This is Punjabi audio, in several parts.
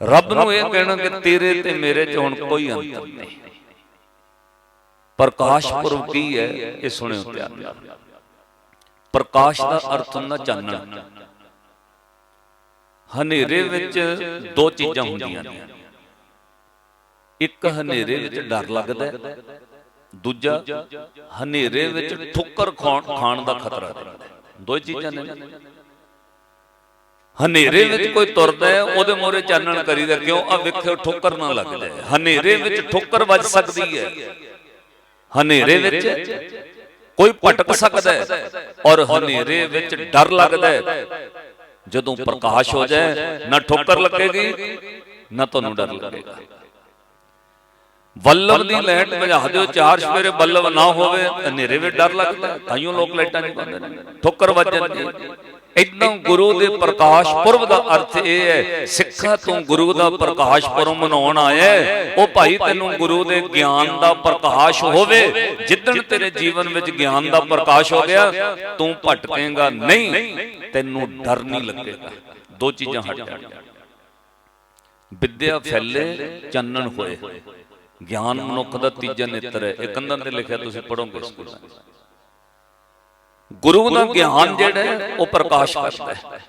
ਰੱਬ ਨੂੰ ਇਹ ਕਹਿਣਾ ਕਿ ਤੇਰੇ ਤੇ ਮੇਰੇ 'ਚ ਹੁਣ ਕੋਈ ਅੰਤਰ ਨਹੀਂ। ਪ੍ਰਕਾਸ਼ ਪੁਰਬ ਕੀ ਹੈ? ਇਹ ਸੁਣਿਓ ਨਾਲ ਪ੍ਰਕਾਸ਼ ਦਾ ਅਰਥ ਹੁੰਦਾ ਚਾਨਣ। ਹਨੇਰੇ ਵਿੱਚ ਦੋ ਚੀਜ਼ਾਂ ਹੁੰਦੀਆਂ ਨੇ। ਇੱਕ ਹਨੇਰੇ ਵਿੱਚ ਡਰ ਲੱਗਦਾ ਹੈ, ਦੂਜਾ ਹਨੇਰੇ ਵਿੱਚ ਠੁੱਕਰ ਖਾਣ ਦਾ ਖਤਰਾ ਰਹਿੰਦਾ ਹੈ। ਦੋ ਚੀਜ਼ਾਂ ਨੇ। ਹਨੇਰੇ ਵਿੱਚ ਕੋਈ ਤੁਰਦਾ ਹੈ ਉਹਦੇ ਮੋਰੇ ਚਾਨਣ ਕਰੀਦਾ ਕਿਉਂ? ਆ ਵੇਖਿਓ ਠੋਕਰ ਨਾ ਲੱਗ ਜਾਏ ਹਨੇਰੇ ਵਿੱਚ ਠੋਕਰ ਵੱਜ ਸਕਦੀ ਹੈ। ਹਨੇਰੇ ਵਿੱਚ ਕੋਈ ਭਟਕ ਸਕਦਾ ਹੈ ਔਰ ਹਨੇਰੇ ਵਿੱਚ ਡਰ ਲੱਗਦਾ ਹੈ। ਜਦੋਂ ਪ੍ਰਕਾਸ਼ ਹੋ ਜਾਏ ਨਾ ਠੋਕਰ ਲੱਗੇਗੀ ਨਾ ਤੁਹਾਨੂੰ ਡਰ ਲੱਗੇਗਾ। ਬੱਲਬ ਦੀ ਲਾਈਟ ਬੁਝਾ ਦਿਓ ਚਾਰ ਸਵੇਰੇ ਬੱਲਬ ਨਾ ਹੋਵੇ ਹਨੇਰੇ ਵਿੱਚ ਡਰ ਲੱਗਦਾ ਤਾਈਓ ਲੋਕ ਲਾਈਟਾਂ ਨਹੀਂ ਪਾਉਂਦੇ ਨੇ ਠੋਕਰ ਵੱਜ ਜਾਂਦੀ ਹੈ। ਇਦਾਂ ਗੁਰੂ ਦੇ ਪ੍ਰਕਾਸ਼ ਪੁਰਬ ਦਾ ਅਰਥ ਇਹ ਹੈ, ਸਿੱਖਾ ਤੂੰ ਗੁਰੂ ਦਾ ਪ੍ਰਕਾਸ਼ ਪੁਰਬ ਮਨਾਉਣ ਆਇਆ ਉਹ ਭਾਈ ਤੈਨੂੰ ਗੁਰੂ ਦੇ ਗਿਆਨ ਦਾ ਪ੍ਰਕਾਸ਼ ਹੋਵੇ, ਜਿੱਦਣ ਤੇਰੇ ਜੀਵਨ ਵਿੱਚ ਗਿਆਨ ਦਾ ਪ੍ਰਕਾਸ਼ ਹੋ ਗਿਆ, ਤੂੰ ਭਟਕੇਗਾ ਨਹੀਂ, ਤੈਨੂੰ ਡਰ ਨਹੀਂ ਲੱਗੇਗਾ। ਦੋ ਚੀਜ਼ਾਂ ਹਟ ਜਾਣਗੀਆਂ ਵਿਦਿਆ ਫੈਲੇ, ਚਾਨਣ ਹੋਏ। ਗਿਆਨ ਮਨੁੱਖ ਦਾ ਤੀਜਾ ਨੇਤਰ ਹੈ। ਇਹ ਕੰਧਾਂ ਤੇ ਲਿਖਿਆ ਤੁਸੀਂ ਪੜੋਗੇ ਸਕੂਲਾਂ ਗੁਰੂ ਦਾ ਗਿਆਨ ਜਿਹੜਾ ਉਹ ਪ੍ਰਕਾਸ਼ ਕਰਦਾ ਹੈ।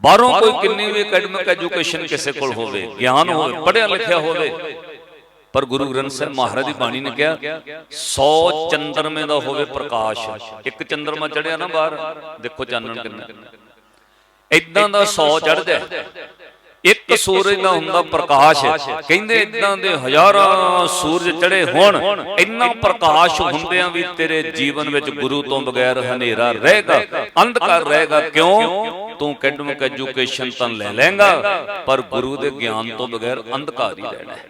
ਬਾਹਰੋਂ ਕੋਈ ਕਿੰਨੀ ਵੀ ਅਕੈਡਮਿਕ ਐਜੂਕੇਸ਼ਨ ਕਿਸੇ ਕੋਲ ਹੋਵੇ ਗਿਆਨ ਹੋਵੇ ਪੜ੍ਹਿਆ ਲਿਖਿਆ ਹੋਵੇ। ਪਰ ਗੁਰੂ ਗ੍ਰੰਥ ਸਾਹਿਬ ਮਹਾਰਾਜ ਦੀ ਬਾਣੀ ਨੇ ਕਿਹਾ 100 ਚੰਦਰਮੇ ਦਾ ਹੋਵੇ ਪ੍ਰਕਾਸ਼। ਇੱਕ ਚੰਦਰਮਾ ਚੜਿਆ ਨਾ ਬਾਹਰ ਦੇਖੋ ਚਾਨਣ ਕਿੰਨਾ। ਇਦਾਂ ਦਾ 100 ਚੜਦਾ ਇੱਕ ਸੂਰਜ ਦਾ ਹੁੰਦਾ ਪ੍ਰਕਾਸ਼। ਕਹਿੰਦੇ ਇਦਾਂ ਦੇ ਹਜ਼ਾਰਾਂ ਸੂਰਜ ਚੜੇ ਹੋਣ ਇੰਨਾ ਪ੍ਰਕਾਸ਼ ਹੁੰਦਿਆਂ ਵੀ ਤੇਰੇ ਜੀਵਨ ਵਿੱਚ ਗੁਰੂ ਤੋਂ ਬਗੈਰ ਹਨੇਰਾ ਰਹੇਗਾ। ਅੰਧਕਾਰ ਰਹੇਗਾ ਕਿਉਂ? ਤੂੰ ਅਕੈਡਮਿਕ ਐਜੂਕੇਸ਼ਨ ਤਾਂ ਲੈ ਲੇਂਗਾ ਪਰ ਗੁਰੂ ਦੇ ਗਿਆਨ ਤੋਂ ਬਗੈਰ ਅੰਧਕਾਰ ਹੀ ਰਹਿਣਾ ਹੈ।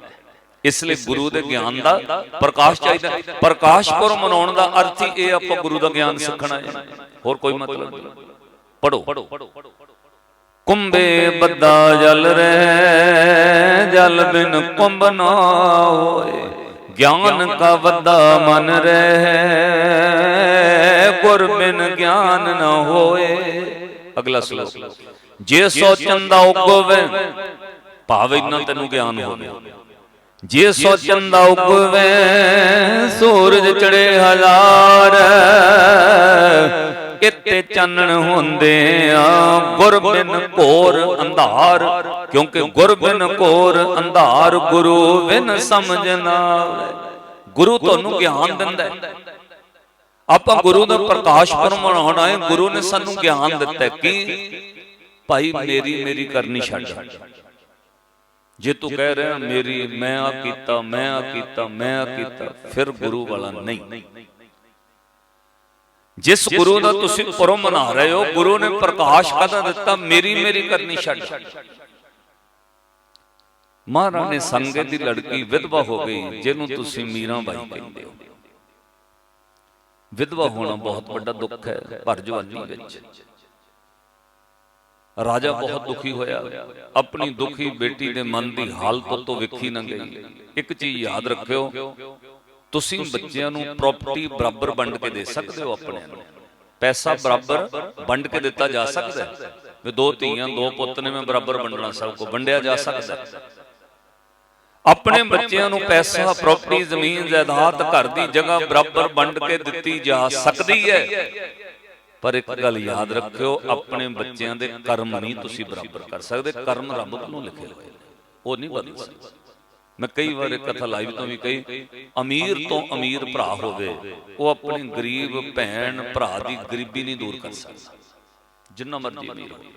ਇਸ ਲਈ ਗੁਰੂ ਦੇ ਗਿਆਨ ਦਾ ਪ੍ਰਕਾਸ਼ ਚਾਹੀਦਾ। ਪ੍ਰਕਾਸ਼ ਪੁਰਬ ਮਨਾਉਣ ਦਾ ਅਰਥ ਹੀ ਇਹ ਆਪਾਂ ਗੁਰੂ ਦਾ ਗਿਆਨ ਸਿੱਖਣਾ ਹੈ। ਹੋਰ ਕੋਈ ਮਤਲਬ ਨਹੀਂ। ਪੜੋ ਕੁੰਬੇ ਬੱਦਾ ਜਲ ਰਹਿ, ਜਲ ਬਿਨ ਕੁੰਭ ਨਾ ਹੋਏ। ਗਿਆਨ ਕਾ ਵੱਦਾ ਮਨ ਰਹਿ, ਗੁਰ ਬਿਨ ਗਿਆਨ ਨਾ ਹੋਏ। ਅਗਲਾ ਸ਼ਲੋਕ। ਜੇ ਸੋ ਚੰਦਾ ਉਗਵੇ, ਭਾਵੇਂ ਇਨਾ ਤੈਨੂੰ ਗਿਆਨ ਹੋਵੇ ਜੇ ਸੋ ਚੰਦਾ ਉਗਵੇ, ਸੂਰਜ ਚੜੇ ਹਜ਼ਾਰ ਇੱਥੇ ਚਾਨਣ ਹੁੰਦੇ ਆ। ਗੁਰ ਘੋਰ ਅੰਧਾਰ, ਕਿਉਂਕਿ ਗੁਰ ਘੋਰ ਅੰਧਾਰ ਗੁਰੂ ਬਿਨ ਸਮਝ ਨਾ ਗੁਰੂ ਤੁਹਾਨੂੰ ਗਿਆਨ ਦਿੰਦਾ ਹੈ। ਆਪਾਂ ਗੁਰੂ ਦਾ ਪ੍ਰਕਾਸ਼ ਪੁਰਬ ਮਨਾਉਣਾ ਹੈ, ਗੁਰੂ ਨੇ ਸਾਨੂੰ ਗਿਆਨ ਦਿੱਤਾ ਕਿ ਭਾਈ ਮੇਰੀ ਮੇਰੀ ਕਰਨੀ ਛੱਡ। ਜੇ ਤੂੰ ਕਹਿ ਰਿਹਾ, ਮੇਰੀ ਮੈਂ ਆ ਕੀਤਾ, ਮੈਂ ਆ ਕੀਤਾ, ਮੈਂ ਆ ਕੀਤਾ, ਫਿਰ ਗੁਰੂ ਵਾਲਾ ਨਹੀਂ। ਜਿਸ ਗੁਰੂ ਦਾ ਤੁਸੀਂ ਪੁਰਬ ਮਨਾ ਰਹੇ ਹੋ ਗੁਰੂ ਨੇ ਪ੍ਰਕਾਸ਼ ਕਦਾ ਦਿੱਤਾ? ਮੇਰੀ ਮੇਰੀ ਕਰਨੀ ਛੱਡ। ਮਹਾਰਾਜ ਨੇ ਸੰਗਤ ਦੀ ਲੜਕੀ ਵਿਧਵਾ ਹੋ ਗਈ ਜਿਹਨੂੰ ਤੁਸੀਂ ਮੀਰਾ ਬਾਈ ਕਹਿੰਦੇ ਹੋ। ਵਿਧਵਾ ਹੋਣਾ ਬਹੁਤ ਵੱਡਾ ਦੁੱਖ ਹੈ ਭਰ ਜਵਾਨੀ ਵਿੱਚ। ਰਾਜਾ ਬਹੁਤ ਦੁਖੀ ਹੋਇਆ। ਆਪਣੀ ਦੁਖੀ ਬੇਟੀ ਦੇ ਮਨ ਦੀ ਹਾਲਤ ਤੋਂ ਵੇਖੀ ਨਾ ਗਈ। ਇੱਕ ਚੀਜ਼ ਯਾਦ ਰੱਖਿਓ। ਤੁਸੀਂ ਬੱਚਿਆਂ ਨੂੰ ਪ੍ਰਾਪਰਟੀ ਬਰਾਬਰ ਵੰਡ ਕੇ ਦੇ ਸਕਦੇ ਹੋ ਆਪਣੇ ਨੂੰ? ਪੈਸਾ ਬਰਾਬਰ ਵੰਡ ਕੇ ਦਿੱਤਾ ਜਾ ਸਕਦਾ ਹੈ। ਵੀ ਦੋ ਧੀਆਂ ਦੋ ਪੁੱਤ ਨੇ ਮੈਂ ਬਰਾਬਰ ਵੰਡਣਾ ਸਭ ਕੋ ਵੰਡਿਆ ਜਾ ਸਕਦਾ ਹੈ। ਆਪਣੇ ਬੱਚਿਆਂ ਨੂੰ ਪੈਸਾ ਪ੍ਰਾਪਰਟੀ ਜ਼ਮੀਨ ਜਾਇਦਾਦ ਘਰ ਦੀ ਜਗ੍ਹਾ ਬਰਾਬਰ ਵੰਡ ਕੇ ਦਿੱਤੀ ਜਾ ਸਕਦੀ ਹੈ। ਪਰ ਇੱਕ ਗੱਲ ਯਾਦ ਰੱਖਿਓ ਆਪਣੇ ਬੱਚਿਆਂ ਦੇ ਕਰਮ ਨਹੀਂ ਤੁਸੀਂ ਬਰਾਬਰ ਕਰ ਸਕਦੇ ਕਰਮ ਰੱਬ ਵੱਲੋਂ ਲਿਖੇ ਹੋਏ ਨੇ। ਉਹ ਨਹੀਂ ਬਦਲ ਸਕਦੇ। ਮੈਂ ਕਈ ਵਾਰ ਕਥਾ ਲਾਈਵ ਤੋਂ ਵੀ ਕਹੀ ਅਮੀਰ ਤੋਂ ਅਮੀਰ ਭਰਾ ਹੋਵੇ ਉਹ ਆਪਣੀ ਗਰੀਬ ਭੈਣ ਭਰਾ ਦੀ ਗਰੀਬੀ ਨਹੀਂ ਦੂਰ ਕਰ ਸਕਦਾ। ਜਿੰਨਾ ਮਰਜ਼ੀ ਅਮੀਰ ਹੋਵੇ।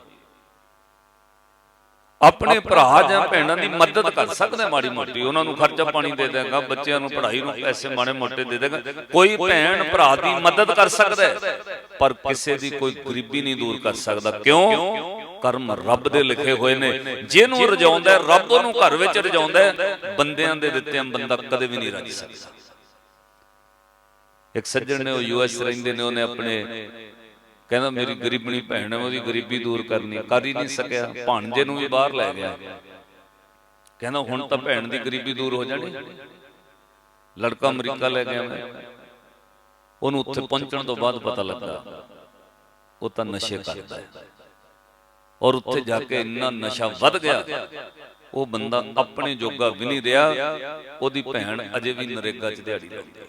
ਆਪਣੇ ਭਰਾ ਜਾਂ ਭੈਣਾਂ ਦੀ ਮਦਦ ਕਰ ਸਕਦਾ ਮਾੜੀ ਮੋਟੀ। ਉਹਨਾਂ ਨੂੰ ਖਰਚਾ ਪਾਣੀ ਦੇ ਦੇਗਾ ਬੱਚਿਆਂ ਨੂੰ ਪੜ੍ਹਾਈ ਨੂੰ ਪੈਸੇ ਮਾੜੇ ਮੋਟੇ ਦੇ ਦੇਗਾ ਕੋਈ ਭੈਣ ਭਰਾ ਦੀ ਮਦਦ ਕਰ ਸਕਦਾ ਪਰ ਕਿਸੇ ਦੀ ਕੋਈ ਗਰੀਬੀ ਨਹੀਂ ਦੂਰ ਕਰ ਸਕਦਾ। ਕਿਉਂ? ਕਰਮ ਰੱਬ ਦੇ ਲਿਖੇ ਹੋਏ ਨੇ। ਜਿਹਨੂੰ ਰਜਾਉਂਦਾ ਰੱਬ ਉਹਨੂੰ ਘਰ ਵਿੱਚ ਰਜਾਉਂਦਾ ਬੰਦਿਆਂ ਦੇ ਦਿੱਤਿਆਂ ਬੰਦਾ ਕਦੇ ਵੀ ਨਹੀਂ ਰਜ ਸਕਦਾ। ਇੱਕ ਸੱਜਣ ਨੇ ਉਹ ਯੂਐਸ ਰਹਿੰਦੇ ਨੇ ਉਹਨੇ ਆਪਣੇ ਕਹਿੰਦਾ ਮੇਰੀ ਗਰੀਬਣੀ ਭੈਣ ਹੈ ਉਹਦੀ ਗਰੀਬੀ ਦੂਰ ਕਰਨੀ ਕਰ ਹੀ ਨਹੀਂ ਸਕਿਆ ਭਾਣਜੇ ਨੂੰ ਵੀ ਬਾਹਰ ਲੈ ਗਿਆ। ਕਹਿੰਦਾ ਹੁਣ ਤਾਂ ਭੈਣ ਦੀ ਗਰੀਬੀ ਦੂਰ ਹੋ ਜਾਣੀ। ਲੜਕਾ ਅਮਰੀਕਾ ਲੈ ਗਿਆ ਮੈਂ। ਉਹਨੂੰ ਉੱਥੇ ਪਹੁੰਚਣ ਤੋਂ ਬਾਅਦ ਪਤਾ ਲੱਗਾ। ਉਹ ਤਾਂ ਨਸ਼ੇ ਕਰਦਾ ਹੈ। ਔਰ ਉੱਥੇ ਜਾ ਕੇ ਇੰਨਾ ਨਸ਼ਾ ਵੱਧ ਗਿਆ। ਉਹ ਬੰਦਾ ਆਪਣੇ ਜੋਗਾ ਵੀ ਨਹੀਂ ਰਿਹਾ। ਉਹਦੀ ਭੈਣ ਅਜੇ ਵੀ ਨਰੇਗਾ 'ਚ ਦਿਹਾੜੀ ਲਾਉਂਦੀ ਹੈ।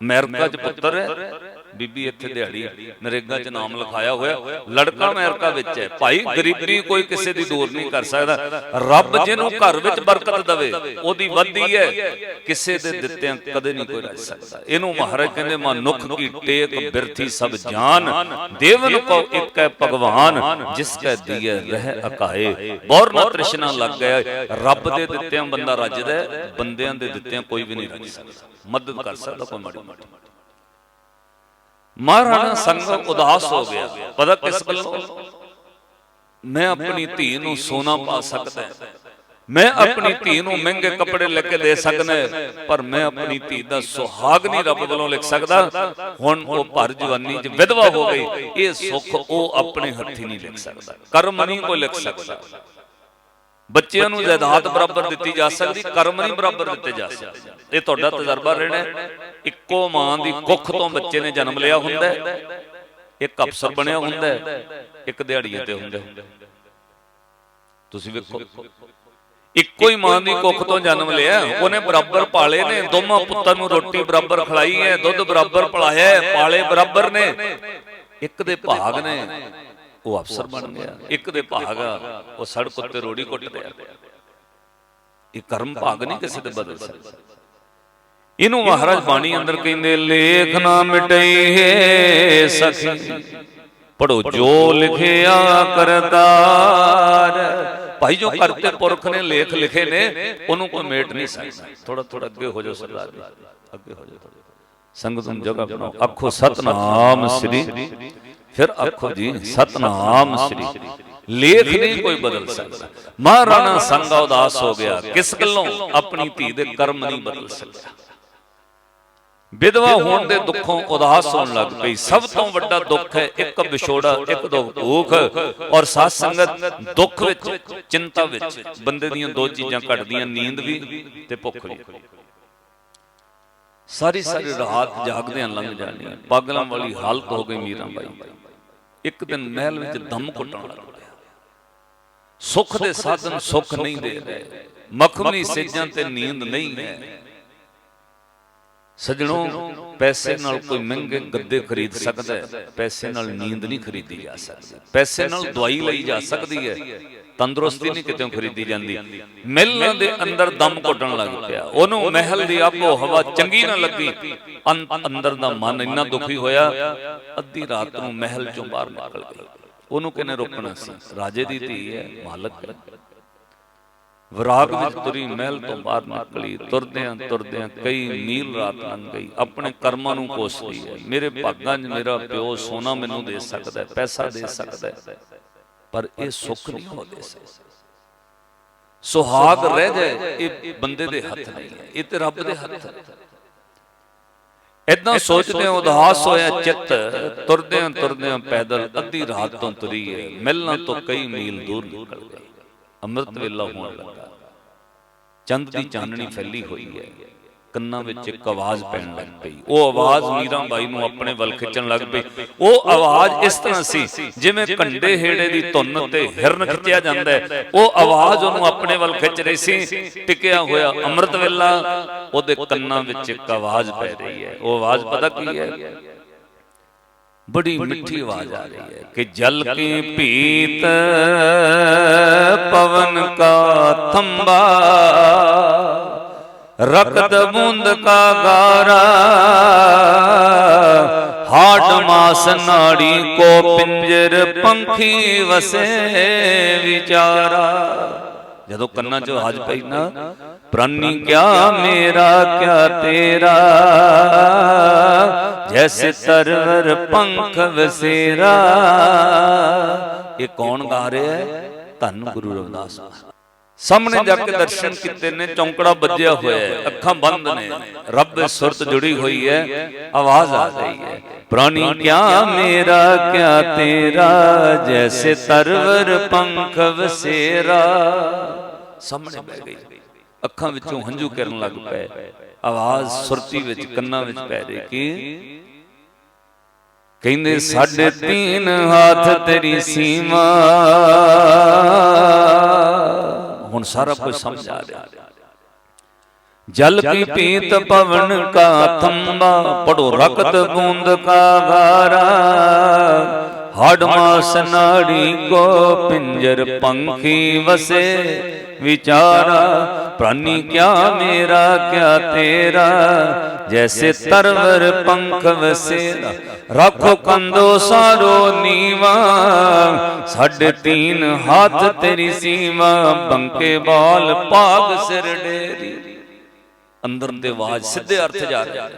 ਅਮਰੀਕਾ 'ਚ ਪੁੱਤਰ ਹੈ। ਬੀਬੀ ਇੱਥੇ ਦਿਹਾੜੀ ਨਰੇਗਾ 'ਚ ਨਾਮ ਲਿਖਾਇਆ ਹੋਇਆ। ਲੜਕਾ ਅਮਰੀਕਾ ਵਿੱਚ ਹੈ। ਭਾਈ ਗਰੀਬੀ ਕੋਈ ਕਿਸੇ ਦੀ ਦੂਰ ਨਹੀਂ ਕਰ ਸਕਦਾ। ਰੱਬ ਜਿਹਨੂੰ ਘਰ ਵਿੱਚ ਬਰਕਤ ਦਵੇ ਉਹਦੀ ਵੱਧਦੀ ਹੈ। ਕਿਸੇ ਦੇ ਦਿੱਤਿਆਂ ਕਦੇ ਨਹੀਂ ਕੋਈ ਰਹਿ ਸਕਦਾ। ਇਹਨੂੰ ਮਹਾਰਾਜ ਕਹਿੰਦੇ ਮਨੁੱਖ ਕੀ ਟੇਕ ਬਿਰਥੀ ਸਭ ਜਾਨ। ਦੇਵਨ ਕੋ ਇੱਕ ਹੈ ਭਗਵਾਨ ਜਿਸ ਕੈ ਦੀਏ ਰਹਿ ਅਕਾਏ। ਬੌਰ ਨਾ ਤ੍ਰਿਸ਼ਨਾ ਲੱਗ ਗਿਆ। ਰੱਬ ਦੇ ਦਿੱਤਿਆਂ ਬੰਦਾ ਰੱਜਦਾ ਬੰਦਿਆਂ ਦੇ ਦਿੱਤਿਆਂ ਕੋਈ ਵੀ ਨਹੀਂ ਰੱਜ ਸਕਦਾ ਮਦਦ ਕਰ ਸਕਦਾ ਕੋਈ ਮਾੜੀ ਮਾੜੀ। ਮਹਾਰਾਣਾ ਸੰਗ ਉਦਾਸ ਹੋ ਗਿਆ। ਪਤਾ ਕਿਸ ਗੱਲੋਂ ਮੈਂ ਆਪਣੀ ਧੀ ਨੂੰ ਸੋਨਾ ਪਾ ਸਕਦਾ ਮੈਂ ਆਪਣੀ ਧੀ ਨੂੰ ਮਹਿੰਗੇ ਕੱਪੜੇ ਲੈ ਕੇ ਦੇ ਸਕਦਾ ਪਰ ਮੈਂ ਆਪਣੀ ਧੀ ਦਾ ਸੁਹਾਗ ਨਹੀਂ ਰੱਬ ਵੱਲੋਂ ਲਿਖ ਸਕਦਾ। ਹੁਣ ਉਹ ਭਰ ਜਵਾਨੀ 'ਚ ਵਿਧਵਾ ਹੋ ਗਈ। ਇਹ ਸੁੱਖ ਉਹ ਆਪਣੇ ਹੱਥੀ ਨਹੀਂ ਲਿਖ ਸਕਦਾ। ਕਰਮ ਨਹੀਂ ਕੋਈ ਲਿਖ ਸਕਦਾ। ਬੱਚਿਆਂ ਨੂੰ ਜਾਇਦਾਦ ਬਰਾਬਰ ਦਿੱਤੀ ਜਾ ਸਕਦੀ ਕਰਮ ਨਹੀਂ ਬਰਾਬਰ ਦਿੱਤੇ ਜਾ ਸਕਦੇ। ਇਹ ਤੁਹਾਡਾ ਤਜਰਬਾ ਰਹਿਣਾ। ਇੱਕੋ ਮਾਂ ਦੀ ਕੁੱਖ ਤੋਂ ਬੱਚੇ ਨੇ ਜਨਮ ਲਿਆ ਹੁੰਦਾ। ਇੱਕ ਅਫਸਰ ਬਣਿਆ ਹੁੰਦਾ ਇੱਕ ਦਿਹਾੜੀਆਂ ਤੇ ਹੁੰਦਾ। ਤੁਸੀਂ ਵੇਖੋ। ਇੱਕੋ ਹੀ ਮਾਂ ਦੀ ਕੁੱਖ ਤੋਂ ਜਨਮ ਲਿਆ ਉਹਨੇ ਬਰਾਬਰ ਪਾਲੇ ਨੇ ਦੋਵਾਂ ਪੁੱਤਾਂ ਨੂੰ ਰੋਟੀ ਬਰਾਬਰ ਖਿਲਾਈ ਹੈ ਦੁੱਧ ਬਰਾਬਰ ਪਿਲਾਇਆ ਹੈ ਪਾਲੇ ਬਰਾਬਰ ਨੇ। ਇੱਕ ਦੇ ਭਾਗ ਨੇ। ਉਹ ਅਫਸਰ ਬਣ ਗਿਆ। ਇੱਕ ਦੇ ਭਾਗ ਉਹ ਸੜਕ ਉੱਤੇ ਰੋੜੀ ਕੁੱਟ ਰਿਹਾ ਇਹ ਕਰਮ ਭਾਗ ਨਹੀਂ ਕਿਸੇ ਦੇ ਬਦਲ ਸਕਦਾ। ਇਹਨੂੰ ਮਹਾਰਾਜ ਬਾਣੀ ਅੰਦਰ ਕਹਿੰਦੇ, ਲੇਖ ਨਾ ਮਿਟਈ ਹੈ ਸਖੀ ਪੜੋ ਜੋ ਲਿਖਿਆ ਕਰਤਾਰ। ਭਾਈ ਜੋ ਕਰਤੇ ਪੁਰਖ ਨੇ ਲੇਖ ਲਿਖੇ ਨੇ, ਉਹਨੂੰ ਕੋਈ ਮੇਟ ਨਹੀਂ ਸਕਦਾ। ਥੋੜਾ ਥੋੜਾ ਅੱਗੇ ਹੋ ਜਾਓ ਸਰਦਾਰ ਜੀ। ਅੱਗੇ ਹੋ ਜਾਓ। ਸੰਗਤ ਨੂੰ ਜਗ੍ਹਾ ਬਣਾਓ। ਆਖੋ, ਸਤਨਾਮ ਸ੍ਰੀ ਫਿਰ ਆਖੋ ਜੀ ਸਤਨਾਮ ਸ੍ਰੀ। ਲੇਖ ਨਹੀਂ ਕੋਈ ਬਦਲ ਸਕਦਾ। ਮਹਾਰਾਣਾ ਸੰਗਾ ਉਦਾਸ ਹੋ ਗਿਆ। ਕਿਸ ਗੱਲੋਂ? ਆਪਣੀ ਧੀ ਦੇ ਕਰਮ ਨਹੀਂ ਬਦਲ ਸਕਦਾ। ਵਿਧਵਾ ਹੋਣ ਦੇ ਦੁੱਖੋਂ ਉਦਾਸ ਹੋਣ ਲੱਗ ਪਈ। ਸਭ ਤੋਂ ਵੱਡਾ ਦੁੱਖ ਹੈ ਇੱਕ ਵਿਛੋੜਾ ਇੱਕ ਦੁੱਖ। ਭੂਖ ਔਰ ਸਾਧ ਸੰਗਤ ਦੁੱਖ ਵਿੱਚ ਚਿੰਤਾ ਵਿੱਚ। ਬੰਦੇ ਦੀਆਂ ਦੋ ਚੀਜ਼ਾਂ ਘਟਦੀਆਂ ਨੀਂਦ ਵੀ ਤੇ ਭੁੱਖ ਵੀ। ਸਾਰੀ ਸਾਰੀ ਰਾਤ ਜਾਗਦਿਆਂ ਲੰਘ ਜਾਣੀ ਪਾਗਲਾਂ ਵਾਲੀ ਹਾਲਤ ਹੋ ਗਈ ਮੀਰਾਂ ਬਾਈ। ਇੱਕ ਦਿਨ ਮਹਿਲ ਵਿੱਚ ਦਮ ਘੁੱਟਣ ਲੱਗ ਪਿਆ। ਸੁੱਖ ਦੇ ਸਾਧਨ ਸੁੱਖ ਨਹੀਂ ਦੇ ਰਹੇ। ਮਖਮਲੀ ਸੇਜਾਂ ਤੇ ਨੀਂਦ ਨਹੀਂ ਹੈ। ਸਜਣੋ ਪੈਸੇ ਨਾਲ ਕੋਈ ਮਹਿੰਗੇ ਗੱਦੇ ਖਰੀਦ ਸਕਦਾ ਹੈ। ਪੈਸੇ ਨਾਲ ਨੀਂਦ ਨਹੀਂ ਖਰੀਦੀ ਜਾ ਸਕਦੀ। ਪੈਸੇ ਨਾਲ ਦਵਾਈ ਲਈ ਜਾ ਸਕਦੀ ਹੈ। ਤੰਦਰੁਸਤੀ ਨਹੀਂ ਕਿਤੇ ਖਰੀਦੀ ਜਾਂਦੀ। ਮਹਿਲਾਂ ਦੇ ਅੰਦਰ ਦਮ ਘੁੱਟਣ ਲੱਗ ਪਿਆ। ਉਹਨੂੰ ਮਹਿਲ ਦੀ ਆਪੋ ਹਵਾ ਚੰਗੀ ਨਾ ਲੱਗੀ। ਅੰਦਰ ਦਾ ਮਨ ਇੰਨਾ ਦੁਖੀ ਹੋਇਆ, ਅੱਧੀ ਰਾਤ ਨੂੰ ਮਹਿਲ ਚੋਂ ਬਾਹਰ ਨਿਕਲ ਗਈ। ਉਹਨੂੰ ਕਿਨੇ ਰੋਕਣਾ ਸੀ? ਰਾਜੇ ਦੀ ਧੀ ਹੈ, ਮਾਲਕ। ਹੈ ਵਿਰਾਗ ਵਿੱਚ ਤੁਰੀ ਮਹਿਲ ਤੋਂ ਬਾਹਰ ਨਿਕਲੀ। ਤੁਰਦਿਆਂ ਤੁਰਦਿਆਂ ਕਈ ਮੀਲ ਰਾਤ ਲੰਘ ਗਈ। ਆਪਣੇ ਕਰਮਾਂ ਨੂੰ ਕੋਸਦੀ ਹੈ। ਮੇਰੇ ਭਾਗਾਂ 'ਚ ਮੇਰਾ ਪਿਓ ਸੋਨਾ ਮੈਨੂੰ ਦੇ ਸਕਦਾ ਹੈ, ਪੈਸਾ ਦੇ ਸਕਦਾ ਹੈ। ਪਰ ਇਹ ਸੁੱਖ ਨਹੀਂ ਹੋ ਦੇ ਸਕਦਾ ਸੁਹਾਗ ਰਹਿ ਜਾਏ ਇਹ ਬੰਦੇ ਦੇ ਹੱਥ ਨਹੀਂ ਹੈ ਇਹ ਤੇ ਰੱਬ ਦੇ ਹੱਥ ਹੈ। ਇਦਾਂ ਸੋਚਦੇ ਉਦਾਸ ਹੋਇਆ ਚਿੱਤ ਤੁਰਦਿਆਂ ਤੁਰਦਿਆਂ ਪੈਦਲ ਅੱਧੀ ਰਾਤ ਤੋਂ ਤੁਰੀ ਹੈ। ਮਿਲਣਾ ਤੋਂ ਕਈ ਮੀਲ ਦੂਰ ਨਿਕਲ ਗਈ ਅੰਮ੍ਰਿਤ ਵੇਲਾ ਹੋਣ ਲੱਗਾ। ਚੰਦ ਦੀ ਚਾਨਣੀ ਫੈਲੀ ਹੋਈ ਹੈ। ਕੰਨਾਂ ਵਿੱਚ ਇੱਕ ਆਵਾਜ਼ ਪੈਣ ਲੱਗ ਪਈ। ਉਹ ਆਵਾਜ਼ ਮੀਰਾਂ ਬਾਈ ਨੂੰ ਆਪਣੇ ਵੱਲ ਖਿੱਚਣ ਲੱਗ ਪਈ। ਉਹ ਆਵਾਜ਼ ਇਸ ਤਰ੍ਹਾਂ ਸੀ ਜਿਵੇਂ ਕੰਡੇ ਹੇੜੇ ਦੀ ਧੁੰਨ ਤੇ ਹਿਰਨ ਖਿੱਚਿਆ ਜਾਂਦਾ ਹੈ। ਉਹ ਆਵਾਜ਼ ਉਹਨੂੰ ਆਪਣੇ ਵੱਲ ਖਿੱਚ ਰਹੀ ਸੀ ਟਿਕਿਆ ਹੋਇਆ ਅੰਮ੍ਰਿਤ ਵੇਲਾ ਉਹਦੇ ਕੰਨਾਂ ਵਿੱਚ ਇੱਕ ਆਵਾਜ਼ ਪੈ ਰਹੀ ਹੈ। ਉਹ ਆਵਾਜ਼ ਪਤਾ ਕੀ ਹੈ? ਬੜੀ ਮਿੱਠੀ ਆਵਾਜ਼ ਆ ਰਹੀ ਹੈ। ਕਿ ਜਲ ਕੀ ਪੀਤ ਪਵਨ ਕਾ ਥੰਬਾ ਰਕਤ ਬੂੰਦ ਕਾ ਗਾਰਾ ਹਾਟ ਮਾਸ ਨਾੜੀ ਕੋ ਪਿੰਜਰ ਪੰਖੀ ਵਸੇ ਵਿਚਾਰਾ। ਜਦੋਂ ਕੰਨਾਂ 'ਚ ਆਵਾਜ਼ ਪਈ ਨਾ, ਪ੍ਰਾਨੀ ਕਿਆ ਮੇਰਾ, ਕਿਆ ਤੇਰਾ। ਜੈਸੇ ਤਰਵਰ ਪੰਖ ਵਸੇਰਾ। ਇਹ ਕੌਣ ਗਾ ਰਿਹਾ ਹੈ? ਧੰਨ ਗੁਰੂ ਰਵਿਦਾਸ ਸਾਹਮਣੇ ਜਾ ਕੇ ਦਰਸ਼ਨ ਕੀਤੇ ਨੇ ਚੌਂਕੜਾ ਵੱਜਿਆ ਹੋਇਆ ਹੈ ਅੱਖਾਂ ਬੰਦ ਨੇ ਰੱਬ ਸੁਰਤ ਜੁੜੀ ਹੋਈ ਹੈ ਆਵਾਜ਼ ਆ ਰਹੀ ਹੈ। ਪ੍ਰਾਨੀ ਕਿਆ ਮੇਰਾ ਕਿਆ ਤੇਰਾ ਜੈਸੇ ਤਰਵਰ ਪੰਖ ਵਸੇਰਾ ਸਾਹਮਣੇ ਬਹਿ ਗਈ। ਅੱਖਾਂ ਵਿੱਚੋਂ ਹੰਝੂ ਕਰਨ ਲੱਗ ਪਏ। ਆਵਾਜ਼ ਸੁਰਤੀ ਵਿੱਚ ਕੰਨਾਂ ਵਿੱਚ ਪੈ ਰਹੀ ਕਿ ਕਹਿੰਦੇ ਸਾਡੇ ਤੀਨ ਹੱਥ ਤੇਰੀ ਸੀਮਾ। ਹੁਣ ਸਾਰਾ ਕੁਝ ਸਮਝ ਆ ਰਿਹਾ। ਜਲ ਕੀ ਪੀਤ ਪਵਨ ਕਾ ਥੰਬਾ ਪੜੋ ਰਕਤ ਬੂੰਦ ਕਾ ਗਾਰਾ ਹੜ ਮਾਸ ਨਾੜੀ ਕੋ ਪਿੰਜਰ ਪੰਖੀ ਵਸੇ। ਵਿਚਾਰਾ ਪ੍ਰਾਨੀ ਕਿਆ ਮੇਰਾ ਕਿਆ ਤੇਰਾ। ਜੈਸੇ ਤਰਵਰ ਪੰਖ ਵਸੇਰਾ ਰੱਖੋ ਕੰਦੋ ਸਾਰੋ ਨੀਵਾ ਸਾਢੇ ਤੀਨ ਹੱਥ ਤੇਰੀ ਸੀਮਾ ਬੰਕੇ ਬਾਲ ਪਾਗ ਸਿਰ ਡੇਰੀ ਅੰਦਰ ਦੇ ਆਵਾਜ਼ ਸਿੱਧੇ ਅਰਥ ਜਾ ਰਿਹਾ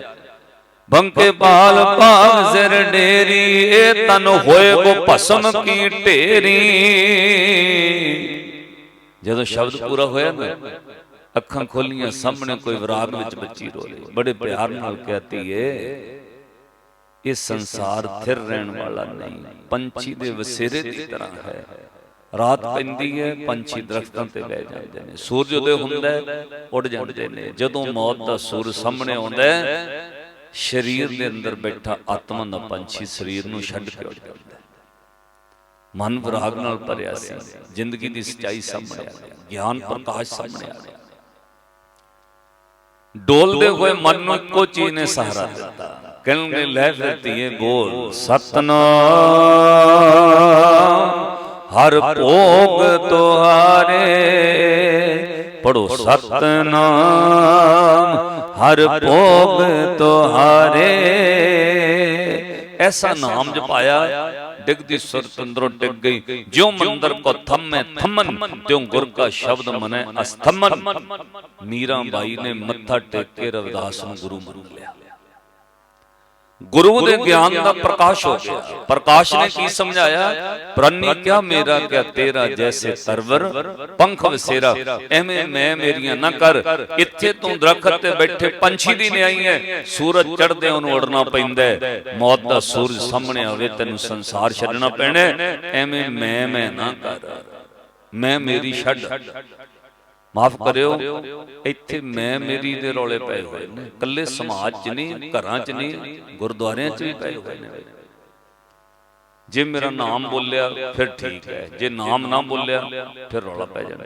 ਬੰਕੇ ਪਾਲ ਭਾਗ ਸਿਰ ਡੇਰੀ ਇਹ ਤਨ ਹੋਏ ਕੋ ਭਸਮ ਕੀ ਢੇਰੀ ਜਦੋਂ ਸ਼ਬਦ ਪੂਰਾ ਹੋਇਆ ਨਾ ਅੱਖਾਂ ਖੋਲੀਆਂ, ਸਾਹਮਣੇ ਕੋਈ ਵਿਰਾਗ ਵਿੱਚ ਬੱਚੀ ਰੋ ਰਹੀ। ਬੜੇ ਪਿਆਰ ਨਾਲ ਕਹਤੀ ਏ ਇਹ ਸੰਸਾਰ ਥਿਰ ਰਹਿਣ ਵਾਲਾ ਨਹੀਂ। ਪੰਛੀ ਦੇ ਵਸੇਰੇ ਦੀ ਤਰ੍ਹਾਂ ਹੈ। ਰਾਤ ਪੈਂਦੀ ਹੈ, ਪੰਛੀ ਦਰਖਤਾਂ ਤੇ ਬਹਿ ਜਾਂਦੇ ਨੇ। ਸੂਰਜ ਉਦੇ ਹੁੰਦਾ ਉੱਡ ਜਾਂਦੇ ਨੇ। ਜਦੋਂ ਮੌਤ ਦਾ ਸੂਰਜ ਸਾਹਮਣੇ ਆਉਂਦਾ ਸਰੀਰ ਦੇ ਅੰਦਰ ਬੈਠਾ ਆਤਮਾ ਦਾ ਪੰਛੀ ਸਰੀਰ ਨੂੰ ਛੱਡ ਕੇ ਉੱਡ ਜਾਂਦਾ ਮਨ ਵਿਰਾਗ ਨਾਲ ਭਰਿਆ ਸੀ। ਜ਼ਿੰਦਗੀ ਦੀ ਸਚਾਈ ਸਾਹਮਣੇ ਆ ਗਈ ਗਿਆਨ ਪ੍ਰਕਾਸ਼ ਸਾਹਮਣੇ ਆ ਗਿਆ ਡੋਲਦੇ ਹੋਏ ਮਨ ਨੂੰ ਇੱਕੋ ਚੀਜ਼ ਨੇ ਸਹਾਰਾ ਦਿੱਤਾ। ਕਹਿਣਗੇ ਲੈ ਫਿਰ ਧੀਏ ਬੋਲ ਸਤਨਾਮ ਹਰ ਭੋਗ ਤੁਹਾਰੇ ਪੜੋ ਸਤਨਾਮ ਹਰ ਭੋਗ ਤੁਹਾਰੇ। ਐਸਾ ਨਾਮ ਜਪਾਇਆ ਡਿਗਦੀ ਸੁਰਤ ਅੰਦਰੋਂ ਡਿੱਗ ਗਈ। ਜਿਉ ਮੰਦਰ ਕੋ ਥੰਮੇ ਥੰਮਨ, ਤਿਉ ਗੁਰ ਕਾ ਸ਼ਬਦ ਮਨੇ ਅਸਥਮਨ। ਮੀਰਾ ਬਾਈ ਨੇ ਮੱਥਾ ਟੇਕ ਕੇ ਰਵਿਦਾਸ ਨੂੰ ਗੁਰੂ ਮੰਨ ਲਿਆ। ਗੁਰੂ ਦੇ ਗਿਆਨ ਦਾ ਪ੍ਰਕਾਸ਼ ਹੋ ਗਿਆ। ਪ੍ਰਕਾਸ਼ ਨੇ ਕੀ ਸਮਝਾਇਆ? ਪ੍ਰੰਨੀ ਕਿਆ ਮੇਰਾ ਕਿਆ ਤੇਰਾ ਜੈਸੇ ਤਰਵਰ ਪੰਖ ਵਸੇਰਾ। ਐਵੇਂ ਮੈਂ ਮੇਰੀਆਂ ਨਾ ਕਰ। ਇੱਥੇ ਤੂੰ ਦਰਖਤ ਤੇ ਬੈਠੇ ਪੰਛੀ ਦੀ ਨਿਆਈ ਹੈ ਸੂਰਜ ਚੜ੍ਹਦੇ ਉਹਨੂੰ ਉੜਨਾ ਪੈਂਦਾ ਮੌਤ ਦਾ ਸੂਰਜ ਸਾਹਮਣੇ ਆਵੇ ਤੈਨੂੰ ਸੰਸਾਰ ਛੱਡਣਾ ਪੈਣਾ। ਐਵੇਂ ਮੈਂ ਮੈਂ ਨਾ ਕਰ। ਮੈਂ ਮੇਰੀ ਛੱਡ। ਮਾਫ ਕਰਿਓ। ਇੱਥੇ ਮੈਂ ਮੇਰੀ ਦੇ ਰੌਲੇ ਪਏ ਹੋਏ ਨੇ। ਕੱਲੇ ਸਮਾਜ 'ਚ ਨਹੀਂ ਘਰਾਂ 'ਚ ਨਹੀਂ ਗੁਰਦੁਆਰਿਆਂ 'ਚ ਵੀ ਪਏ ਹੋਏ ਨੇ। ਜੇ ਮੇਰਾ ਨਾਮ ਬੋਲਿਆ ਫਿਰ ਠੀਕ ਹੈ। ਜੇ ਨਾਮ ਨਾ ਬੋਲਿਆ ਫਿਰ ਰੌਲਾ ਪੈ ਜਾਣਾ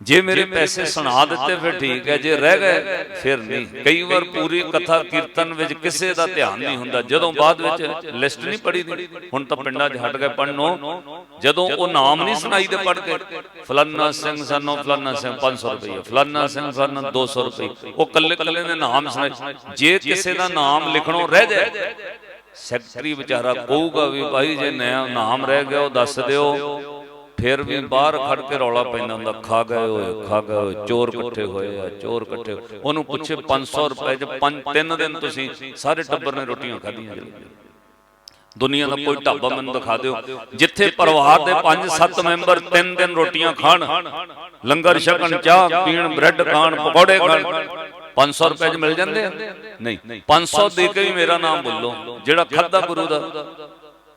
ਜੇ ਮੇਰੇ ਪੈਸੇ ਸੁਣਾ ਦਿੱਤੇ ਫਿਰ ਠੀਕ ਹੈ, ਜੇ ਰਹਿ ਗਏ, ਫਿਰ ਨਹੀਂ। ਕਈ ਵਾਰ ਪੂਰੀ ਕਥਾ ਕੀਰਤਨ ਵਿੱਚ ਕਿਸੇ ਦਾ ਧਿਆਨ ਨਹੀਂ ਹੁੰਦਾ। ਜਦੋਂ ਬਾਅਦ ਵਿੱਚ ਲਿਸਟ ਨਹੀਂ ਪੜੀ ਦੀ। ਹੁਣ ਤਾਂ ਪਿੰਡਾਂ 'ਚ ਹਟ ਗਏ ਪੜਨੋਂ ਜਦੋਂ ਉਹ ਨਾਮ ਨਹੀਂ ਸੁਣਾਈ ਦੇ ਪੜ ਕੇ, ਫਲਾਨਾ ਸਿੰਘ ਸਾਨੂੰ, ਫਲਾਨਾ ਸਿੰਘ 500 ਰੁਪਏ ਫਲਾਨਾ ਸਿੰਘ ਸਾਨੂੰ 200 ਰੁਪਏ ਉਹ ਕੱਲੇ ਕੱਲੇ ਦੇ ਨਾਮ ਸੁਣਾਏ ਜੇ ਕਿਸੇ ਦਾ ਨਾਮ ਲਿਖਣੋਂ ਰਹਿ ਜਾਏ ਸੈਕਟਰੀ ਵਿਚਾਰਾ ਕਹੂਗਾ ਵੀ ਭਾਈ ਜੇ ਨया ਨਾਮ ਰਹਿ ਗਿਆ, ਉਹ ਦੱਸ ਦਿਓ। ਫਿਰ ਵੀ ਬਾਹਰ ਖੜ ਕੇ ਰੌਲਾ ਪੈਂਦਾ ਹੁੰਦਾ ਖਾ ਗਏ ਓਏ ਖਾ ਗਏ ਓਏ ਚੋਰ ਇਕੱਠੇ ਹੋਏ ਆ ਚੋਰ ਇਕੱਠੇ ਹੋਏ। ਉਹਨੂੰ ਪੁੱਛੇ 500 ਰੁਪਏ ਚ ਪੰਜ ਤਿੰਨ ਦਿਨ ਤੁਸੀਂ ਸਾਰੇ ਟੱਬਰ ਨੇ ਰੋਟੀਆਂ ਖਾਧੀਆਂ ਦੁਨੀਆ ਦਾ ਕੋਈ ਢਾਬਾ ਮੈਨੂੰ ਦਿਖਾ ਦਿਓ ਜਿੱਥੇ ਪਰਿਵਾਰ ਦੇ 5-7 ਮੈਂਬਰ ਤਿੰਨ ਦਿਨ ਰੋਟੀਆਂ ਖਾਣ। ਲੰਗਰ ਛਕਣ ਚਾਹ ਪੀਣ ਬ੍ਰੈਡ ਖਾਣ ਪਕੌੜੇ ਖਾਣ। 500 ਰੁਪਏ ਚ ਮਿਲ ਜਾਂਦੇ ਆ? ਨਹੀਂ। 500 ਦੇ ਕੇ ਵੀ ਮੇਰਾ ਨਾਮ ਬੋਲੋ ਜਿਹੜਾ ਖਾਦਾ ਗੁਰੂ ਦਾ।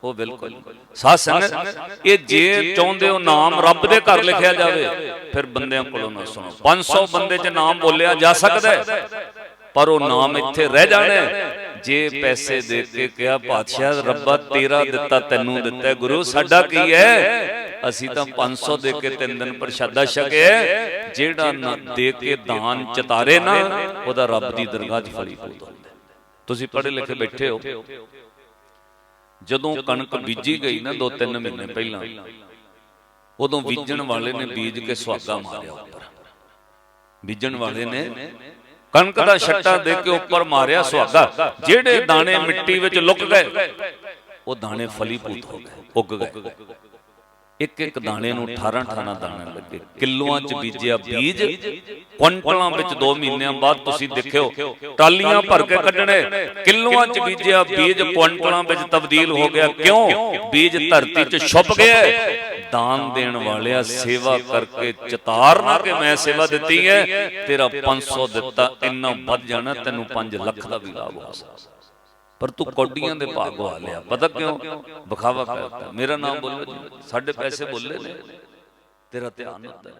ਉਹ ਬਿਲਕੁਲ। ਸਾਧ ਸੰਗਤ ਇਹ ਜੇ ਚਾਹੁੰਦੇ ਹੋ ਨਾਮ ਰੱਬ ਦੇ ਘਰ ਲਿਖਿਆ ਜਾਵੇ ਫਿਰ ਬੰਦਿਆਂ ਕੋਲੋਂ ਨਾ ਸੁਣੋ। 500 ਬੰਦੇ 'ਚ ਨਾਮ ਬੋਲਿਆ ਜਾ ਸਕਦਾ ਪਰ ਉਹ ਨਾਮ ਇੱਥੇ ਰਹਿ ਜਾਣਾ। ਜੇ ਪੈਸੇ ਦੇ ਕੇ ਕਿਹਾ ਪਾਤਸ਼ਾਹ ਰੱਬਾ ਤੇਰਾ ਦਿੱਤਾ ਤੈਨੂੰ ਦਿੱਤਾ ਗੁਰੂ ਸਾਡਾ ਕੀ ਹੈ? ਅਸੀਂ ਤਾਂ 500 ਦੇ ਕੇ ਤਿੰਨ ਦਿਨ ਪ੍ਰਸ਼ਾਦਾ ਛਕਿਆ ਜਿਹੜਾ ਨਾ ਦੇ ਕੇ ਦਾਨ ਚਤਾਰੇ ਨਾ ਉਹਦਾ ਰੱਬ ਦੀ ਦਰਗਾਹ 'ਚ ਹੁੰਦਾ ਹੈ। ਤੁਸੀਂ ਪੜ੍ਹੇ ਲਿਖੇ ਬੈਠੇ ਹੋ। ਜਦੋਂ ਕਣਕ ਬੀਜੀ ਗਈ ਨਾ ਦੋ ਤਿੰਨ ਮਹੀਨੇ ਪਹਿਲਾਂ ਉਦੋਂ ਬੀਜਣ ਵਾਲੇ ਨੇ ਬੀਜ ਕੇ ਸੁਹਾਗਾ ਮਾਰਿਆ ਉੱਪਰ। ਬੀਜਣ ਵਾਲੇ ਨੇ ਕਣਕ ਦਾ ਛੱਟਾ ਦੇ ਕੇ ਉੱਪਰ ਮਾਰਿਆ ਸੁਹਾਗਾ। ਜਿਹੜੇ ਦਾਣੇ ਮਿੱਟੀ ਵਿੱਚ ਲੁਕ ਗਏ ਉਹ ਦਾਣੇ ਫਲੀਭੂਤ ਹੋ ਗਏ। ਉੱਗ ਗਏ। ਇੱਕ ਇੱਕ ਦਾਣੇ ਨੂੰ 18 18 ਦਾਣੇ ਲੱਗੇ। ਕਿਲੋਆਂ ਚ ਬੀਜਿਆ ਬੀਜ। ਕੁਇੰਟਲਾਂ ਵਿੱਚ 2 ਮਹੀਨਿਆਂ ਬਾਅਦ ਤੁਸੀਂ ਦੇਖਿਓ ਟਾਲੀਆਂ ਭਰ ਕੇ ਕੱਢਣੇ। ਕਿਲੋਆਂ ਚ ਬੀਜਿਆ ਬੀਜ ਕੁਇੰਟਲਾਂ ਵਿੱਚ ਤਬਦੀਲ ਹੋ ਗਿਆ। ਕਿਉਂ? ਬੀਜ ਧਰਤੀ 'ਚ ਛੁਪ ਗਿਆ ਦਾਨ ਦੇਣ ਵਾਲਿਆ ਸੇਵਾ ਕਰਕੇ ਚਤਾਰ ਨਾ ਕਿ ਮੈਂ ਸੇਵਾ ਦਿੱਤੀ ਹੈ। ਤੇਰਾ 500 ਦਿੱਤਾ ਇੰਨਾ ਵੱਧ ਜਾਣਾ ਤੈਨੂੰ 5 ਲੱਖ ਦਾ ਵੀ ਲਾਭ ਹੋ ਸਕਦਾ ਪਰ ਤੂੰ ਕੌਡੀਆਂ ਦੇ ਭਾਗ ਵਾ ਲਿਆ। ਪਤਾ ਕਿਉਂ? ਵਿਖਾਵਾ ਕਰਤਾ। ਮੇਰਾ ਨਾਮ ਬੋਲੋ। ਜੀ ਸਾਡੇ ਪੈਸੇ ਬੋਲੇ ਨੇ। ਤੇਰਾ ਧਿਆਨ ਹੁੰਦਾ